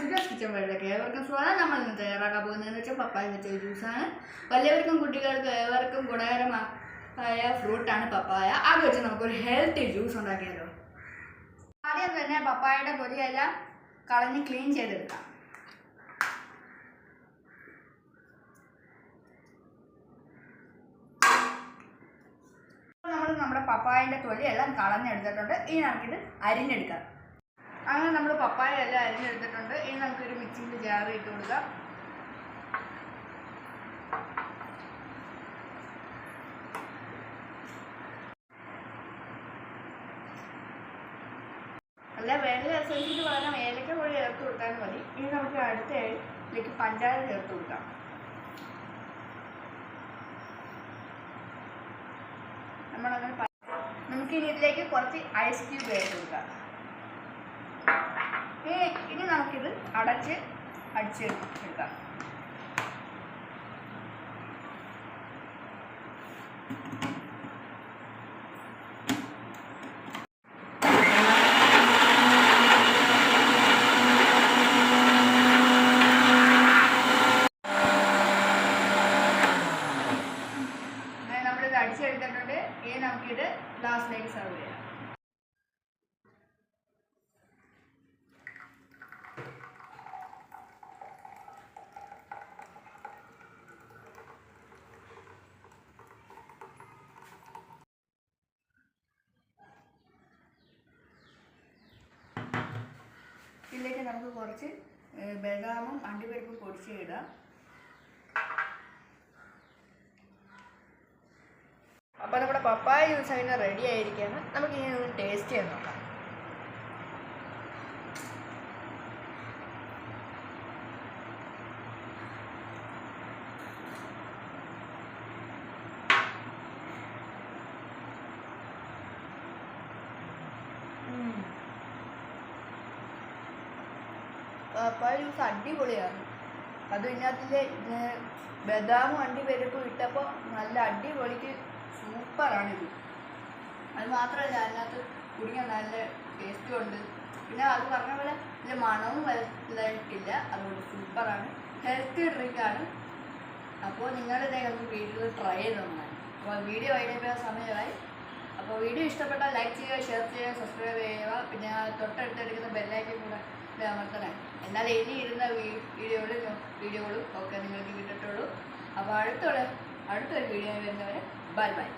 Suja's kitchen വേൾഡിലേക്ക് ഏവർക്കും സ്വാഗതം നമ്മൾ ഇന്ന് തയ്യാറാക്കാൻ പോകുന്നതെന്ന് വെച്ചാൽ പപ്പായ വെച്ച ജ്യൂസാണ് വലിയവർക്കും കുട്ടികൾക്കും ഏവർക്കും ഗുണകരമായ ഫ്രൂട്ടാണ് പപ്പായ. അത് വെച്ച് നമുക്കൊരു ഹെൽത്തി ജ്യൂസ് ഉണ്ടാക്കിയാലോ? ആദ്യം തന്നെ പപ്പായയുടെ പൊതിയെല്ലാം കളഞ്ഞ് ക്ലീൻ ചെയ്തെടുക്കാം. നമ്മൾ നമ്മുടെ പപ്പായന്റെ തൊലി എല്ലാം കളഞ്ഞെടുത്തിട്ടുണ്ട്. ഇനി നമുക്കിത് അരിഞ്ഞെടുക്കാം. അങ്ങനെ നമ്മൾ പപ്പായ എല്ലാം അരിഞ്ഞെടുത്തിട്ടുണ്ട്. ഇനി നമുക്കൊരു മിക്സിന്റെ ജാറ് ഇട്ട് കൊടുക്കാം. അല്ല വേറെ എസൻസിന് പകരം ഏലക്ക പൊടി ചേർത്ത് കൊടുത്താൽ മതി. ഇനി നമുക്ക് അടുത്ത ഇതിലേക്ക് പഞ്ചാര ചേർത്ത് കൊടുക്കാം. നമ്മളങ്ങനെ നമുക്കിനി ഇതിലേക്ക് കുറച്ച് ഐസ് ക്യൂബ് ചേർത്ത് കൊടുക്കാം. ഇനി ഇനി നമുക്കിത് അടച്ച് അടിച്ച് എടുക്കാം അടിച്ചെടുത്തിട്ടുണ്ട് ഇനി നമുക്കിത് ഗ്ലാസ്സിലേക്ക് സെർവ് ചെയ്യാം. ഇതിലേക്ക് നമുക്ക് കുറച്ച് ബദാമും അണ്ടിപ്പരിപ്പും പൊടിച്ച് ഇടാം. അപ്പോൾ നമ്മുടെ പപ്പായ ജ്യൂസ് അതിന് റെഡി ആയിരിക്കുകയാണ്. നമുക്ക് ഇനി ഒന്ന് ടേസ്റ്റ് ചെയ്ത് നോക്കാം. പപ്പായ ജ്യൂസ് അടിപൊളിയാണ് അത് ബദാം വണ്ടി അണ്ടിപ്പരിപ്പും ഇട്ടപ്പോൾ നല്ല അടിപൊളിക്ക് സൂപ്പറാണ് ഇത്. അത് മാത്രമല്ല അതിനകത്ത് കുടിക്കാൻ നല്ല ടേസ്റ്റും ഉണ്ട്. പിന്നെ അത് പറഞ്ഞ പോലെ ഇതിന്റെ മണവും വലുതായിട്ടില്ല അതുകൊണ്ട് സൂപ്പറാണ്. ഹെൽത്തി ഡ്രിങ്കാണ് അപ്പോൾ നിങ്ങളുടെ ഒന്ന് വീട്ടിൽ ട്രൈ ചെയ്ത് നോക്കാൻ അപ്പോൾ വീഡിയോ കഴിഞ്ഞപ്പോൾ സമയമായി. അപ്പോൾ വീഡിയോ ഇഷ്ടപ്പെട്ടാൽ ലൈക്ക് ചെയ്യുക ഷെയർ ചെയ്യുക സബ്സ്ക്രൈബ് ചെയ്യുക. പിന്നെ അമർത്തണേ എന്നാൽ ഇനി ഇരുന്ന വീഡിയോകളും വീഡിയോകളും ഒക്കെ നിങ്ങൾക്ക് കിട്ടത്തുള്ളൂ അപ്പോൾ അടുത്തുള്ള അടുത്തൊരു വീഡിയോ വരുന്നവരെ ബൈ ബൈ.